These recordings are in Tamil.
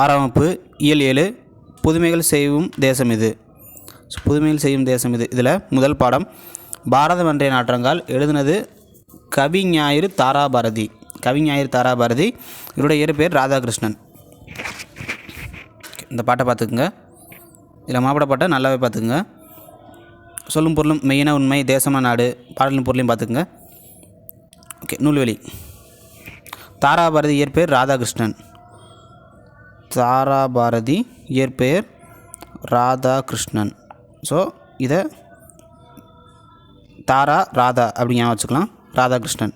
ஆறாம் வகுப்பு இயல் ஏழு புதுமைகள் செய்யும் தேசம் இது. புதுமைகள் செய்யும் தேசம் இது. இதில் முதல் பாடம் பாரதம் என்ற நாற்றங்கால் எழுதினது கவிஞாயிறு தாராபாரதி. கவிஞாயிறு தாராபாரதி. இவருடைய இயற்பெயர் ராதாகிருஷ்ணன். இந்த பாட்டை பார்த்துக்குங்க. இதில் மாப்பிட பாட்டை நல்லாவே பார்த்துக்குங்க. சொல்லும் பொருளும் மெய்யான உண்மை தேசமான நாடு பாடலும் பொருளையும் பார்த்துக்குங்க. ஓகே நூல்வெளி. தாராபாரதி இயற்பெயர் ராதாகிருஷ்ணன். தாரா பாரதி இயற்பெயர் ராதாகிருஷ்ணன். ஸோ இதை தாரா ராதா அப்படிங்க வச்சுக்கலாம். ராதாகிருஷ்ணன்.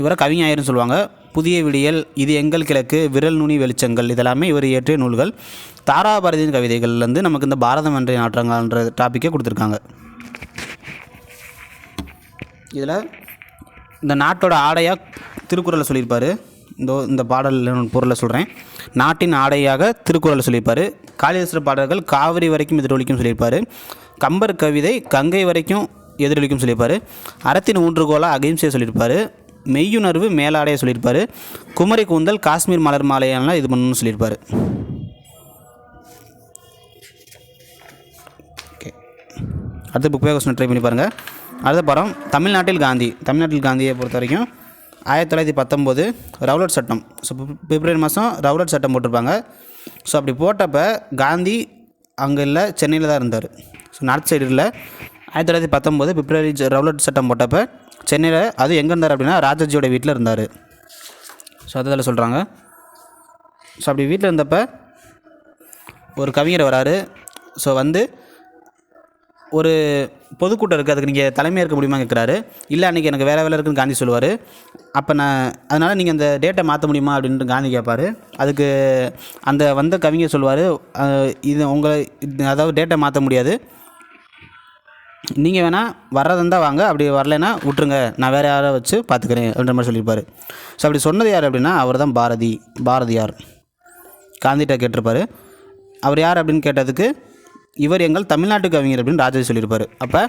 இவரை கவிஞாயிரம் சொல்லுவாங்க. புதிய விடியல் இது எங்கள் கிழக்கு விரல் நுனி வெளிச்சங்கள் இதெல்லாமே இவர் இயற்றிய நூல்கள். தாராபாரதியின் கவிதைகள்லேருந்து நமக்கு இந்த பாரதம் என்ற நாற்றங்கள்ன்ற டாப்பிக்கே கொடுத்துருக்காங்க. இதில் இந்த நாட்டோட ஆடையாக திருக்குறளை சொல்லியிருப்பார். இந்த இந்த பாடல் பொருளை சொல்கிறேன் நாட்டின் ஆடையாக திருக்குறளை சொல்லியிருப்பார். காளிதாசர் பாடல்கள் காவிரி வரைக்கும் எதிரொலிக்கும் சொல்லியிருப்பார். கம்பர் கவிதை கங்கை வரைக்கும் எதிரொலிக்கும் சொல்லியிருப்பார். அறத்தின் ஊன்றுகோலாக அகிம்சையை சொல்லியிருப்பார். மெய்யுணர்வு மேலாடையை சொல்லியிருப்பார். குமரி கூந்தல் காஷ்மீர் மலர் மாலையெல்லாம் இது பண்ணணும்னு சொல்லியிருப்பார். ஓகே. அடுத்து புக் கொஸ்டின் ட்ரை பண்ணி பாருங்கள் அடுத்த படம் தமிழ்நாட்டில் காந்தி. தமிழ்நாட்டில் காந்தியை பொறுத்த வரைக்கும் ஆயிரத்தி தொள்ளாயிரத்தி பத்தொம்போது ரவுலட் சட்டம். ஸோ பிப்ரவரி மாதம் ரவுலட் சட்டம் போட்டிருப்பாங்க. ஸோ அப்படி போட்டப்போ காந்தி அங்கே இல்லை சென்னையில் தான் இருந்தார். ஸோ நார்த் சைடு இல்லை. ஆயிரத்தி தொள்ளாயிரத்தி பத்தொம்போது பிப்ரவரி ஜ- ரவுலட் சட்டம் போட்டப்போ சென்னையில் அது எங்கே இருந்தார் அப்படின்னா ராஜாஜியோட வீட்டில் இருந்தார். ஸோ அதில் சொல்கிறாங்க ஸோ அப்படி வீட்டில் இருந்தப்போ ஒரு கவிஞர் வராரு. ஸோ வந்து ஒரு பொதுக்கூட்டம் இருக்குது அதுக்கு நீங்கள் தலைமையாக இருக்க முடியுமா கேட்குறாரு இல்லை அன்றைக்கி எனக்கு வேறு வேலை இருக்குன்னு காந்தி சொல்லுவார். அப்போ நான் அதனால் நீங்கள் அந்த டேட்டை மாற்ற முடியுமா அப்படின்ட்டு காந்தி கேட்பார் அதுக்கு அந்த வந்த கவிஞர் சொல்லுவார் இது உங்களை இது- அதாவது டேட்டை மாற்ற முடியாது. நீங்கள் வேணால் வர்றதுந்தான் வாங்க. அப்படி வரலைன்னா விட்ருங்க நான் வேறு யாரை வச்சு பார்த்துக்கிறேன் அப்படின்ற மாதிரி சொல்லியிருப்பார் ஸோ அப்படி சொன்னது யார் அப்படின்னா அவர் தான் பாரதி பாரதியார். காந்திகிட்ட கேட்டிருப்பார். அவர் யார் அப்படின்னு கேட்டதுக்கு இவர் எங்கள் தமிழ்நாட்டு கவிஞர் அப்படின்னு ராஜாஜி சொல்லியிருப்பார். அப்போ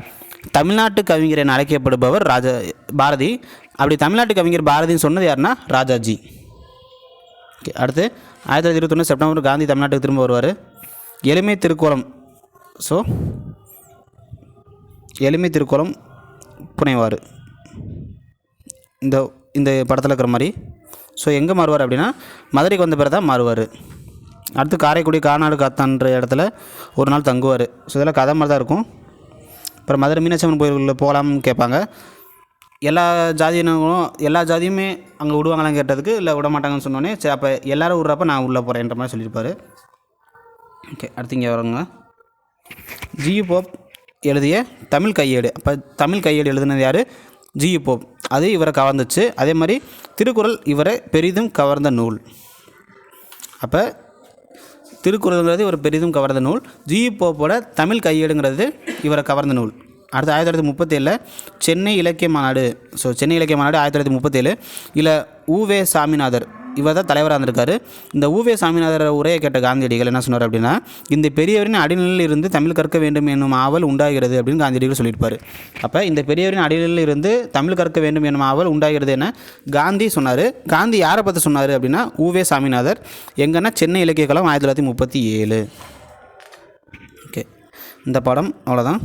தமிழ்நாட்டு கவிஞர் என அழைக்கப்படுபவர் ராஜா பாரதி. அப்படி தமிழ்நாட்டு கவிஞர் பாரதின்னு சொன்னது யாருன்னா ராஜாஜி. ஓகே அடுத்து ஆயிரத்தி தொள்ளாயிரத்தி இருபத்தொன்று செப்டம்பர் காந்தி தமிழ்நாட்டுக்கு திரும்ப வருவார். எளிமை திருக்கோலம். ஸோ எளிமை திருக்கோலம் புனைவார். இந்த இந்த படத்தில் இருக்கிற மாதிரி. ஸோ எங்கே மாறுவார் அப்படின்னா மதுரைக்கு வந்த பிறகு தான் மாறுவார். அடுத்து காரைக்குடி காநாடு காத்தான்ற இடத்துல ஒரு நாள் தங்குவார். ஸோ இதெல்லாம் கதை மாதிரி தான் இருக்கும். அப்புறம் மதுரை மீனாட்சி அம்மன் கோயிலுக்குள்ளே போகலாம்னு கேட்பாங்க. எல்லா ஜாதியினங்களும் எல்லா ஜாதியுமே அங்கே விடுவாங்களான்னு கேட்டதுக்கு இல்லை விட மாட்டாங்கன்னு சொன்னோன்னே சரி அப்போ எல்லோரும் விட்றப்ப நான் உள்ளே போகிறேன்ற மாதிரி சொல்லியிருப்பார். ஓகே அடுத்து இங்கே வரவங்க ஜியு போப் எழுதிய தமிழ் கையேடு. அப்போ தமிழ் கையேடு எழுதினது யார்? G U Pope. அது இவரை கவர்ந்துச்சு. அதே மாதிரி திருக்குறள் இவரை பெரிதும் கவர்ந்த நூல். அப்போ திருக்குறள்ங்கிறது ஒரு பெரிதும் கவர்ந்த நூல். ஜி. போப்போட தமிழ் கையேடுங்கிறது இவரை கவர்ந்த நூல். அடுத்து ஆயிரத்தி தொள்ளாயிரத்தி முப்பத்தேழில் சென்னை இலக்கிய மாநாடு. ஸோ சென்னை இலக்கிய மாநாடு ஆயிரத்தி தொள்ளாயிரத்தி முப்பத்தேழு. இதில் உவே சாமிநாதர். இவர் தான் தலைவராக இருந்திருக்காரு. இந்த உவே சாமிநாதர் உரையை கேட்ட காந்தியடிகள் என்ன சொன்னார் அப்படின்னா இந்த பெரியவரின் அடிநிலையில் இருந்து தமிழ் கற்க வேண்டும் என்னும் ஆவல் உண்டாகிறது அப்படின்னு காந்தியடிகள் சொல்லியிருப்பார். அப்போ இந்த பெரியவரின் அடிநிலையில் இருந்து தமிழ் கற்க வேண்டும் என்னும் ஆவல் உண்டாகிறது என காந்தி சொன்னார். காந்தி யாரை பற்றி சொன்னார் அப்படின்னா உவே சாமிநாதர் எங்கன்னா சென்னை இலக்கிய கழகம் ஆயிரத்தி தொள்ளாயிரத்தி முப்பத்தி ஏழு. ஓகே. இந்த படம் அவ்வளோதான்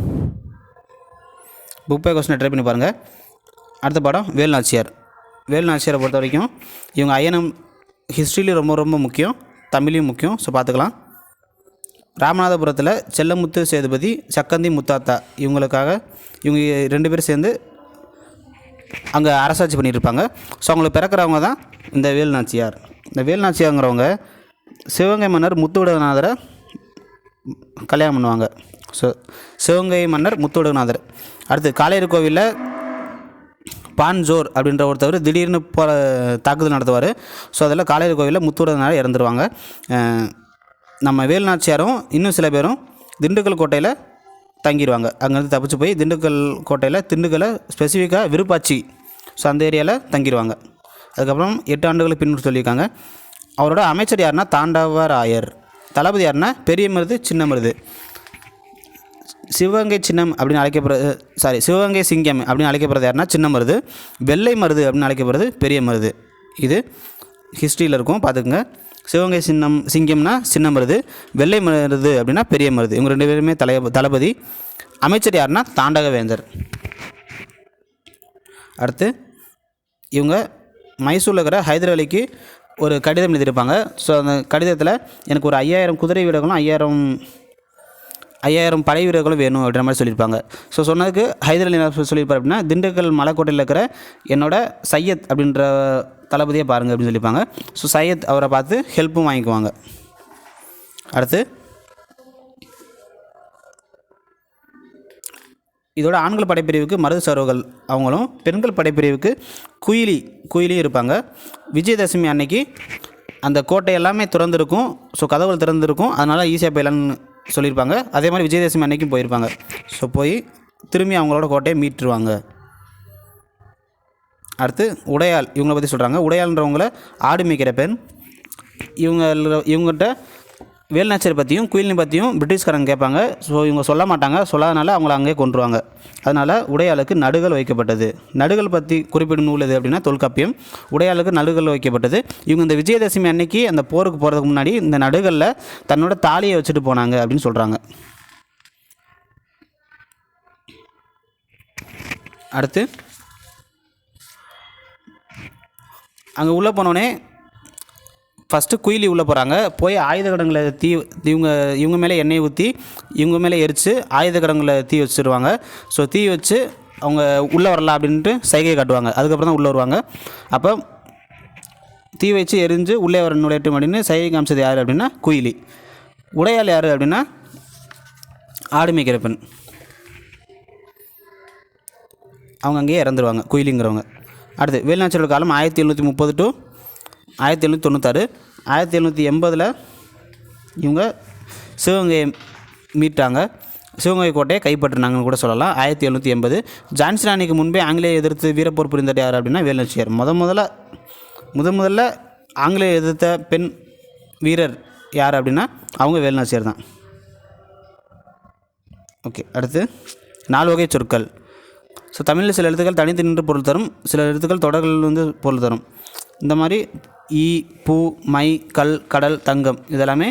புக் பே கொஸ்டினை ட்ரை பண்ணி பாருங்கள் அடுத்த படம் வேல்நாச்சியார் வேலுநாச்சியாரை பொறுத்த வரைக்கும் இவங்க ஐயனம் ஹிஸ்ட்ரிலையும் ரொம்ப ரொம்ப முக்கியம். தமிழையும் முக்கியம். ஸோ பார்த்துக்கலாம். ராமநாதபுரத்தில் செல்லமுத்து சேதுபதி சக்கந்தி முத்தாத்தா இவங்களுக்காக இவங்க ரெண்டு பேரும் சேர்ந்து அங்கே அரசாட்சி பண்ணியிருப்பாங்க. இருப்பாங்க ஸோ அவங்களுக்கு பிறக்கிறவங்க தான் இந்த வேல்நாச்சியார் இந்த வேல்நாச்சியாருங்கிறவங்க சிவகங்கை மன்னர் முத்துவிடநாதரை கல்யாணம் பண்ணுவாங்க. ஸோ சிவகங்கை மன்னர் முத்துவிடநாதர் அடுத்து காளையர் கோவிலில் பான்ஜோர் அப்படின்ற ஒருத்தவர் திடீர்னு போல தாக்குதல் நடத்துவார். ஸோ அதில் காளையர் கோவிலில் முத்துவிடநாதர் இறந்துருவாங்க. நம்ம வேலுநாச்சியாரும் இன்னும் சில பேரும் திண்டுக்கல் கோட்டையில் தங்கிடுவாங்க அங்கேருந்து தப்பிச்சு போய் திண்டுக்கல் கோட்டையில் திண்டுக்கலை ஸ்பெசிஃபிக்காக விருப்பாச்சி. ஸோ அந்த ஏரியாவில் தங்கிடுவாங்க அதுக்கப்புறம் எட்டு ஆண்டுகளுக்கு பின்னு சொல்லியிருக்காங்க. அவரோட அமைச்சர் யாருன்னா தாண்டவராயர். தளபதி யாருன்னா பெரிய மருது சின்ன மருது சிவகங்கை சின்னம் அப்படின்னு அழைக்கப்படுறது சாரி சிவகங்கை சிங்கம் அப்படின்னு அழைக்கப்படுறது யாருன்னா சின்ன மருது. வெள்ளை மருது அப்படின்னு அழைக்கப்படுறது பெரிய மருது. இது ஹிஸ்ட்ரியில் இருக்கும் பார்த்துக்குங்க. சிவகங்கை சின்னம் சிங்கம்னா சின்ன மருது. வெள்ளை மருது அப்படின்னா பெரிய மருது. இவங்க ரெண்டு பேருமே தலை தளபதி. அமைச்சர் யாருன்னா தாண்டகவேந்தர். அடுத்து இவங்க மைசூரில் இருக்கிற ஹைதர் அலிக்கு ஒரு கடிதம் எழுதியிருப்பாங்க. ஸோ அந்த கடிதத்தில் எனக்கு ஒரு ஐயாயிரம் குதிரை வீடுகளும் ஐயாயிரம் ஐயாயிரம் படை வீரர்களும் வேணும் அப்படின்ற மாதிரி சொல்லியிருப்பாங்க. ஸோ சொன்னதுக்கு ஹைதர் அலி என்ன சொல்லியிருப்பார் அப்படின்னா திண்டுக்கல் மலைக்கோட்டையில் இருக்கிற என்னோட சையத் அப்படின்ற தளபதியை பாருங்கள் அப்படின்னு சொல்லியிருப்பாங்க. ஸோ சையத் அவரை பார்த்து ஹெல்ப்பும் வாங்கிக்குவாங்க. அடுத்து இதோட ஆண்கள் படைப்பிரிவுக்கு மருது சரோகள் அவங்களும் பெண்கள் படைப்பிரிவுக்கு குயிலி குயிலியும் இருப்பாங்க. விஜயதசமி அன்னைக்கு அந்த கோட்டை எல்லாமே திறந்திருக்கும். ஸோ கதவுகள் திறந்திருக்கும். அதனால் ஈஸியாக போயிடலான்னு சொல்லியிருப்பாங்க. அதே மாதிரி விஜயதசமி அன்னைக்கும் போயிருப்பாங்க. ஸோ போய் திரும்பி அவங்களோட கோட்டையை மீட்டுருவாங்க. அடுத்து உடையாள் இவங்களை பற்றி சொல்கிறாங்க உடையாள்ன்றவங்கள ஆடு மேய்க்கிற பெண் இவங்க இவங்ககிட்ட வேலுநாச்சியர் பற்றியும் குயிலினி பற்றியும் பிரிட்டிஷ்காரங்க கேட்பாங்க. ஸோ இவங்க சொல்ல மாட்டாங்க. சொல்லாதனால அவங்கள அங்கேயே கொண்டுருவாங்க அதனால் உடையாளுக்கு நடுகள் வைக்கப்பட்டது. நடுகள் பற்றி குறிப்பிடும் நூல் எது அப்படின்னா தொல்காப்பியம். உடையாளுக்கு நடுகள் வைக்கப்பட்டது. இவங்க இந்த விஜயதசமி அன்னைக்கு அந்த போருக்கு போகிறதுக்கு முன்னாடி இந்த நடுகளில் தன்னோட தாலியை வச்சுட்டு போனாங்க அப்படின்னு சொல்கிறாங்க அடுத்து அங்கே உள்ளே போனோடனே ஃபஸ்ட்டு குயிலி உள்ளே போகிறாங்க போய் ஆயுத கடங்களை தீ இவங்க இவங்க மேலே எண்ணெய் ஊற்றி இவங்க மேலே எரித்து ஆயுத கடங்களை தீ வச்சுருவாங்க. ஸோ தீ வச்சு அவங்க உள்ளே வரலாம் அப்படின்ட்டு சைகை காட்டுவாங்க. அதுக்கப்புறம் தான் உள்ளே வருவாங்க. அப்போ தீ வச்சு எரிஞ்சு உள்ளே வர நுழையட்டும் அப்படின்னு சைகை காமிச்சது யார் அப்படின்னா? குயிலி. உடையாள் யார் அப்படின்னா? ஆடு மேய்க்கிற பெண். அவங்க அங்கேயே இறந்துருவாங்க குயிலிங்கிறவங்க. அடுத்து வேலுநாச்சியோட காலம் ஆயிரத்தி எழுநூற்றி முப்பது டு ஆயிரத்தி எழுநூற்றி தொண்ணூத்தாறு. ஆயிரத்தி எழுநூற்றி எண்பதில் இவங்க சிவகங்கையை மீட்டாங்க. சிவகங்கை கோட்டையை கைப்பற்றினாங்கன்னு கூட சொல்லலாம். ஆயிரத்தி எழுநூற்றி எண்பது. ஜான்சி ராணிக்கு முன்பே ஆங்கிலேய எதிர்த்து வீரப்போர் புரிந்தது யார் அப்படின்னா வேலுநாச்சியார். முத முதல்ல முத முதல்ல ஆங்கிலேய எதிர்த்த பெண் வீரர் யார் அப்படின்னா அவங்க வேலுநாச்சியார் தான். ஓகே அடுத்து நாலு வகை சொற்கள். ஸோ தமிழில் சில எழுத்துக்கள் தனித்து நின்று பொருள் தரும் சில எழுத்துக்கள் தொடர்கள் வந்து பொருள் தரும். இந்த மாதிரி ஈ பூ மை கல் கடல் தங்கம் இதெல்லாமே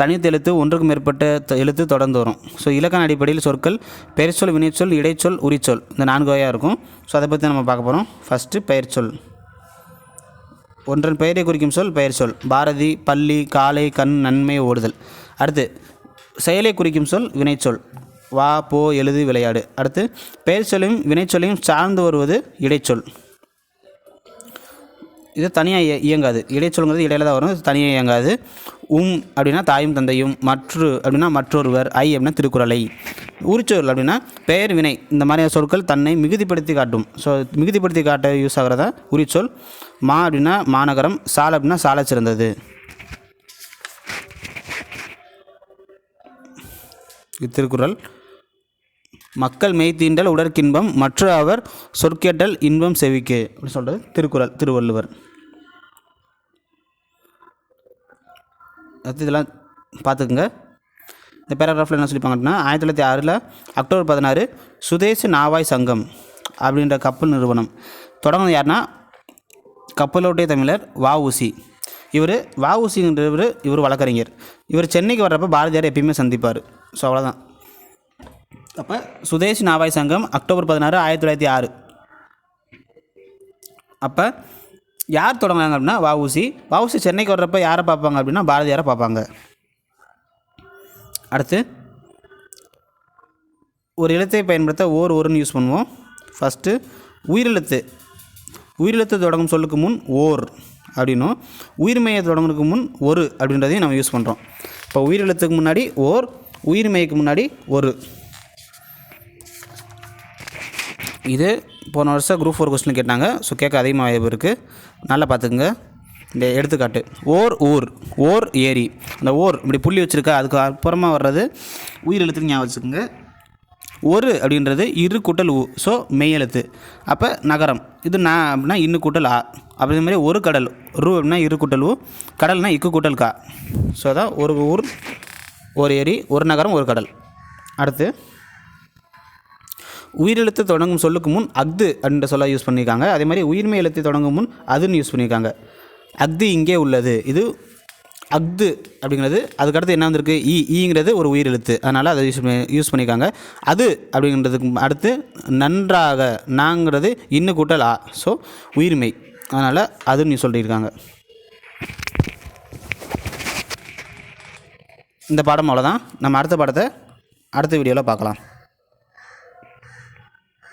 தனித்து எழுத்து ஒன்றுக்கு மேற்பட்ட எழுத்து தொடர்ந்து வரும். ஸோ இலக்கண அடிப்படையில் சொற்கள் பெயர்ச்சொல் வினைச்சொல் இடைச்சொல் உரிச்சொல் இந்த நான்கு வகையாக இருக்கும். ஸோ அதை பற்றி நம்ம பார்க்க போகிறோம் ஃபஸ்ட்டு பெயர்ச்சொல். ஒன்றன் பெயரை குறிக்கும் சொல் பெயர்ச்சொல். பாரதி பள்ளி காலை கண் நன்மை ஓடுதல். அடுத்து செயலை குறிக்கும் சொல் வினைச்சொல். வா போ எழுது விளையாடு. அடுத்து பெயர் சொல்லையும் வினைச்சொல்லையும் சார்ந்து வருவது இடைச்சொல். இது தனியாக இயங்காது. இடைச்சொல்ங்கிறது இடையில தான் வரும். இது தனியாக இயங்காது. உம் அப்படின்னா தாயும் தந்தையும் மற்று அப்படின்னா மற்றொருவர் ஐ அப்படின்னா திருக்குறளை. உரிச்சொல் அப்படின்னா பெயர் வினை இந்த மாதிரியான சொற்கள் தன்னை மிகுதிப்படுத்தி காட்டும். ஸோ மிகுதிப்படுத்தி காட்ட யூஸ் ஆகிறதா? உரிச்சொல். மா அப்படின்னா மாநகரம் சால் அப்படின்னா சாலை சிறந்தது. இது திருக்குறள். மக்கள் மெய்த்தீண்டல் உடற்கின்பம் மற்ற அவர் சொற்கேட்டல் இன்பம் செவிக்கே. அப்படின்னு சொல்கிறது திருக்குறள் திருவள்ளுவர். அது இதெல்லாம் பார்த்துக்குங்க. இந்த பேராகிராஃபில் என்ன சொல்லிப்பாங்கன்னா ஆயிரத்தி தொள்ளாயிரத்தி ஆறில் அக்டோபர் பதினாறு சுதேச நாவாய் சங்கம் அப்படின்ற கப்பல் நிறுவனம். தொடங்கினது யாருன்னா கப்பலோட்டிய தமிழர் வஉசி இவர் வஉசின்றவர் இவர் வழக்கறிஞர். இவர் சென்னைக்கு வர்றப்ப பாரதியார் எப்பயுமே சந்திப்பார். ஸோ அவ்வளோதான் அப்போ சுதேசி நாவாய் சங்கம் அக்டோபர் பதினாறு ஆயிரத்தி தொள்ளாயிரத்தி ஆறு. அப்போ யார் தொடங்குறாங்க அப்படின்னா வஉசி. வஉசி சென்னைக்கு வர்றப்ப யாரை பார்ப்பாங்க அப்படின்னா பாரதியாரை பார்ப்பாங்க. அடுத்து ஒரு எழுத்தை பயன்படுத்த ஓர் ஒருன்னு யூஸ் பண்ணுவோம். ஃபஸ்ட்டு உயிரெழுத்து. உயிரெழுத்து தொடங்கும் சொல்லுக்கு முன் ஓர் அப்படின்னும். உயிர்மையை தொடங்குறதுக்கு முன் ஒரு அப்படின்றதையும் நம்ம யூஸ் பண்ணுறோம் இப்போ உயிரெழுத்துக்கு முன்னாடி ஓர் உயிர்மைக்கு முன்னாடி ஒரு. இது போன வருஷம் குரூப் ஃபோர் கொஸ்டின் கேட்டாங்க. ஸோ கேட்க அதிகமாக வாய்ப்பு இருக்குது நல்லா பார்த்துக்குங்க. இந்த எடுத்துக்காட்டு. ஓர் ஊர் ஓர் ஏரி. அந்த ஓர் இப்படி புள்ளி வச்சுருக்கா அதுக்கு அப்புறமா வர்றது உயிர் எழுத்துக்கு ஞாபகம் வச்சுக்கோங்க. ஒரு அப்படின்றது இரு கூட்டல் ஊ ஸோ மெய் எழுத்து. அப்போ நகரம். இது நான் அப்படின்னா இன்னு கூட்டல் ஆ அப்படி மாதிரி ஒரு கடல். ரூ அப்படின்னா இரு கூட்டல் ஊ கடல்னா இக்கு கூட்டல் கா. ஸோ அதான் ஒரு ஊர் ஒரு ஏரி ஒரு நகரம் ஒரு கடல். அடுத்து உயிரெழுத்து தொடங்கும் சொல்லுக்கு முன் அஃது அப்படின்ற சொல்ல யூஸ் பண்ணியிருக்காங்க. அதே மாதிரி உயிர்மை எழுத்து தொடங்கும் முன் அதுன்னு யூஸ் பண்ணியிருக்காங்க. அஃது இங்கே உள்ளது. இது அக்து அப்படிங்கிறது அதுக்கடுத்து என்ன வந்திருக்கு? ஈ ஈங்கிறது ஒரு உயிர் எழுத்து அதனால் அதை யூஸ் பண்ணி யூஸ் பண்ணிக்காங்க அது அப்படிங்கிறதுக்கு அடுத்து நன்றாக நாங்கிறது இன்னு கூட்டல் ஆ. ஸோ உயிர்மை. அதனால் அதுன்னு சொல்லியிருக்காங்க. இந்த பாடம் அவ்வளோதான் நம்ம அடுத்த பாடத்தை அடுத்த வீடியோவில் பார்க்கலாம்.